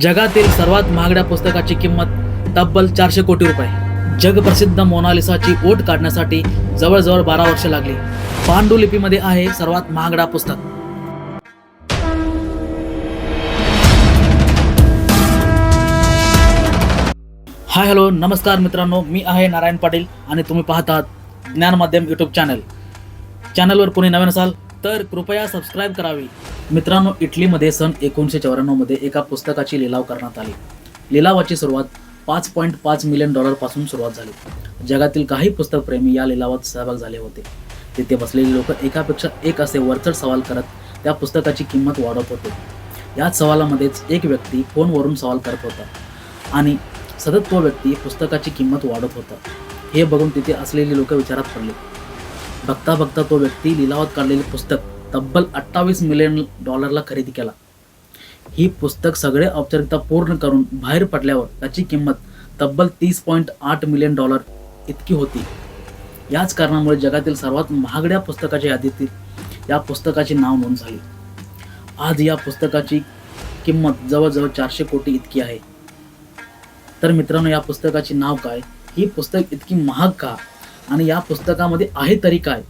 जगातील सर्वात महागड्या पुस्तकाची किंमत तब्बल चारशे कोटी रुपये. जगप्रसिद्ध मोनालिसाची ओट काढण्यासाठी जवळजवळ बारा वर्ष लागली. पांडुलिपीमध्ये आहे सर्वात महागडा पुस्तक. हाय हॅलो नमस्कार मित्रांनो. मी आहे नारायण पाटील आणि तुम्ही पाहत आहात ज्ञानमाध्यम यूट्यूब चॅनल चॅनलवर कोणी नवीन असाल तर कृपया सबस्क्राईब करावी. मित्रांनो इटलीमध्ये सन एकोणीसशे चौऱ्याण्णवमध्ये एका पुस्तकाची लिलाव करण्यात आली. लिलावाची सुरुवात पाच पॉईंट पाच मिलियन डॉलरपासून सुरुवात झाली. जगातील काही पुस्तकप्रेमी या लिलावात सहभाग झाले होते. तिथे बसलेली लोक एकापेक्षा एक असे वरचढ सवाल करत त्या पुस्तकाची किंमत वाढवत होते. याच सवालामध्येच एक व्यक्ती फोनवरून सवाल करत होता आणि सतत तो व्यक्ती पुस्तकाची किंमत वाढत होता. हे बघून तिथे असलेली लोक विचारात पडले. बघता बघता तो व्यक्ती लिलावात काढलेले पुस्तक तब्बल अठ्ठावीस मिलियन डॉलरला खरेदी केला. ही पुस्तक सगळे औपचारिकता पूर्ण करून बाहेर पडल्यावर त्याची किंमत तब्बल तीस पॉईंट आठ मिलियन डॉलर इतकी होती. याच कारणामुळे जगातील सर्वात महागड्या पुस्तकाच्या यादीतील या पुस्तकाचे नाव नोंद झाली. आज या पुस्तकाची किंमत जवळजवळ चारशे कोटी इतकी आहे. तर मित्रांनो या पुस्तकाचे नाव काय? ही पुस्तक इतकी महाग का? आणि या पुस्तकामध्ये आहे तरी काय?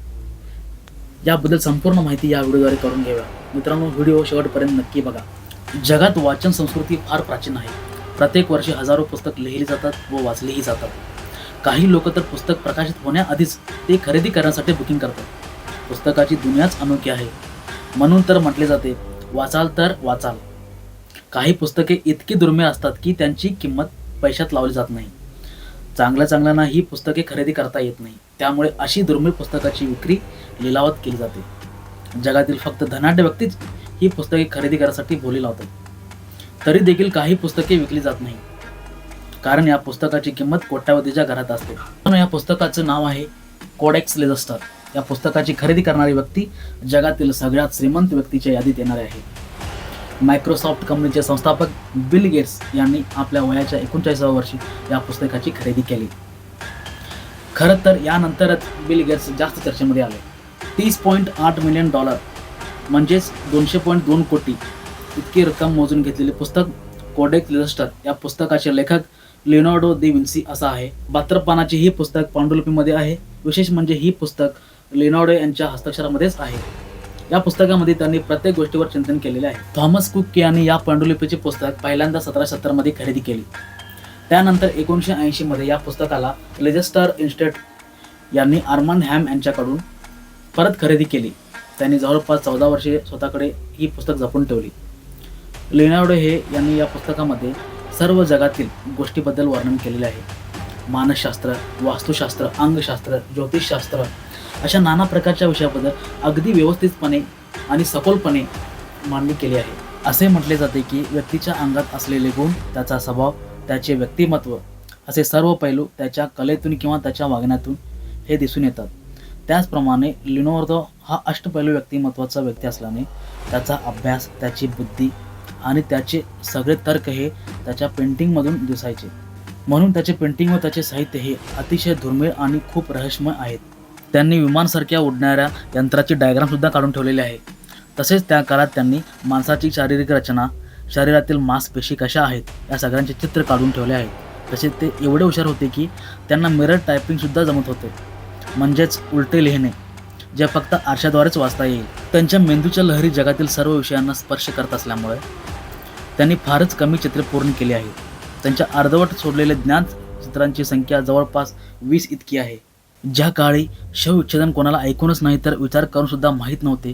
याबद्दल संपूर्ण माहिती या व्हिडिओद्वारे करून घेऊया मित्रांनो व्हिडिओ शेवटपर्यंत नक्की बघा. जगात वाचन संस्कृती फार प्राचीन आहे. प्रत्येक वर्षी हजारो पुस्तक लिहिली जातात व वाचलीही जातात. काही लोक तर पुस्तक प्रकाशित होण्याआधीच ते खरेदी करण्यासाठी बुकिंग करतात. पुस्तकाची दुनियाच अनोखी आहे. म्हणून तर म्हटले जाते वाचाल तर वाचाल. काही पुस्तके इतकी दुर्मिळ असतात की त्यांची किंमत पैशात लावली जात नाही. चांगल्या चांगल्यांना ही पुस्तके खरेदी करता येत नाही. त्यामुळे अशी दुर्मिळ पुस्तकाची विक्री लिलावात केली जाते. जगातील फक्त धनाढ्य व्यक्तीच ही पुस्तके खरेदी करण्यासाठी बोली लावतात. तरी देखील काही पुस्तके विकली जात नाही. कारण या पुस्तकाची किंमत कोट्यावधीच्या घरात असते. म्हणून या पुस्तकाचं नाव आहे कोडेक्स लेजस्टर या पुस्तकाची खरेदी करणारी व्यक्ती जगातील सगळ्यात श्रीमंत व्यक्तीच्या यादीत येणारे आहे. मायक्रोसॉफ्ट कंपनीचे संस्थापक बिल गेट्स यांनी आपल्या वयाच्या एकोणचाळीसाव्या वर्षी या पुस्तकाची खरेदी केली. खरं तर यानंतरच बिल गेट्स जास्त चर्चेमध्ये आले. तीस पॉईंट आठ मिलियन डॉलर म्हणजेच दोनशे पॉईंट दोन कोटी इतकी रक्कम मोजून घेतलेले पुस्तक कोडेक लिस्टर या पुस्तकाचे लेखक लिओनार्डो दि विन्सी असा आहे. बहात्तर ही पुस्तक पांडुलिपीमध्ये आहे. विशेष म्हणजे ही पुस्तक लिओनार्डो यांच्या हस्ताक्षरामध्येच आहे. या पुस्तकामध्ये त्यांनी प्रत्येक गोष्टीवर चिंतन केलेले आहे. थॉमस कुक यांनी या पांडुलिपीचे पुस्तक पहिल्यांदा सतरा सत्तरमध्ये खरेदी केली. त्यानंतर एकोणीसशे ऐंशी मध्ये या पुस्तकाला लेजेस्टर इन्स्टेट यांनी आर्मन हॅम यांच्याकडून परत खरेदी केली. त्यांनी जवळपास चौदा वर्षे स्वतःकडे ही पुस्तक जपून ठेवली. लिओनार्डो हे यांनी या पुस्तकामध्ये सर्व जगातील गोष्टीबद्दल वर्णन केलेले आहे. मानसशास्त्र वास्तुशास्त्र अंगशास्त्र ज्योतिषशास्त्र अशा नाना प्रकारच्या विषयाबद्दल अगदी व्यवस्थितपणे आणि सखोलपणे मांडणी केली आहे. असे म्हटले जाते की व्यक्तीच्या अंगात असलेले गुण त्याचा स्वभाव त्याचे व्यक्तिमत्व असे सर्व पैलू त्याच्या कलेतून किंवा त्याच्या वागण्यातून हे दिसून येतात. त्याचप्रमाणे लिनोर्दो हा अष्टपैलू व्यक्तिमत्वाचा व्यक्ती असल्याने त्याचा अभ्यास त्याची बुद्धी आणि त्याचे सगळे तर्क हे त्याच्या पेंटिंगमधून दिसायचे. म्हणून त्याचे पेंटिंग व त्याचे साहित्य हे अतिशय दुर्मिळ आणि खूप रहस्यमय आहेत. त्यांनी विमानसारख्या उडणाऱ्या यंत्राची डायग्रामसुद्धा काढून ठेवलेली आहे. तसेच त्या काळात त्यांनी माणसाची शारीरिक रचना शरीरातील मांसपेशी कशा आहेत या सगळ्यांचे चित्र काढून ठेवले आहेत तसेच ते एवढे हुशार होते की त्यांना मिरर टायपिंगसुद्धा जमत होते. म्हणजेच उलटे लिहिणे जे फक्त आरशाद्वारेच वाचता येईल. त्यांच्या मेंदूच्या लहरी जगातील सर्व विषयांना स्पर्श करत असल्यामुळे त्यांनी फारच कमी चित्रे पूर्ण केली आहेत. त्यांच्या अर्धवट सोडलेले ज्ञान चित्रांची संख्या जवळपास वीस इतकी आहे. ज्या काळी शवविच्छेदन कोणाला ऐकूनच नाही तर विचार करूनसुद्धा माहीत नव्हते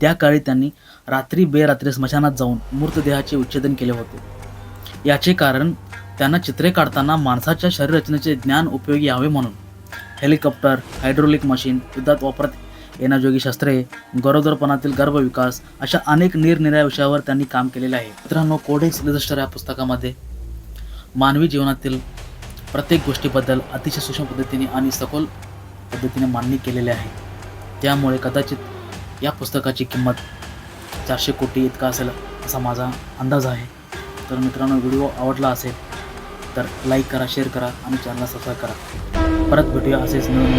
त्या काळी त्यांनी रात्री बेरात्री स्मशानात जाऊन मृतदेहाचे विच्छेदन केले होते. याचे कारण त्यांना चित्रे काढताना माणसाच्या शरीररचनेचे ज्ञान उपयोगी यावे म्हणून. हेलिकॉप्टर हायड्रोलिक मशीन युद्धात वापरत येण्याजोगी शस्त्रे गरोदरपणातील गर्भविकास अशा अनेक निरनिराळ्या विषयावर त्यांनी काम केलेले आहे. मित्रांनो कोडेक्स लिझस्टर या पुस्तकामध्ये मानवी जीवनातील प्रत्येक गोष्टीबद्दल अतिशय सूक्ष्म पद्धतीने आणि सखोल पद्धतीने मांडणी केलेली आहे. त्यामुळे कदाचित या पुस्तकाची किंमत चारशे कोटी इतका असेल असा माझा अंदाज आहे. तर मित्रांनो व्हिडिओ आवडला असेल तर लाईक करा शेअर करा आणि चॅनलला सबस्क्राईब करा. परत भेटूया असेच नवीन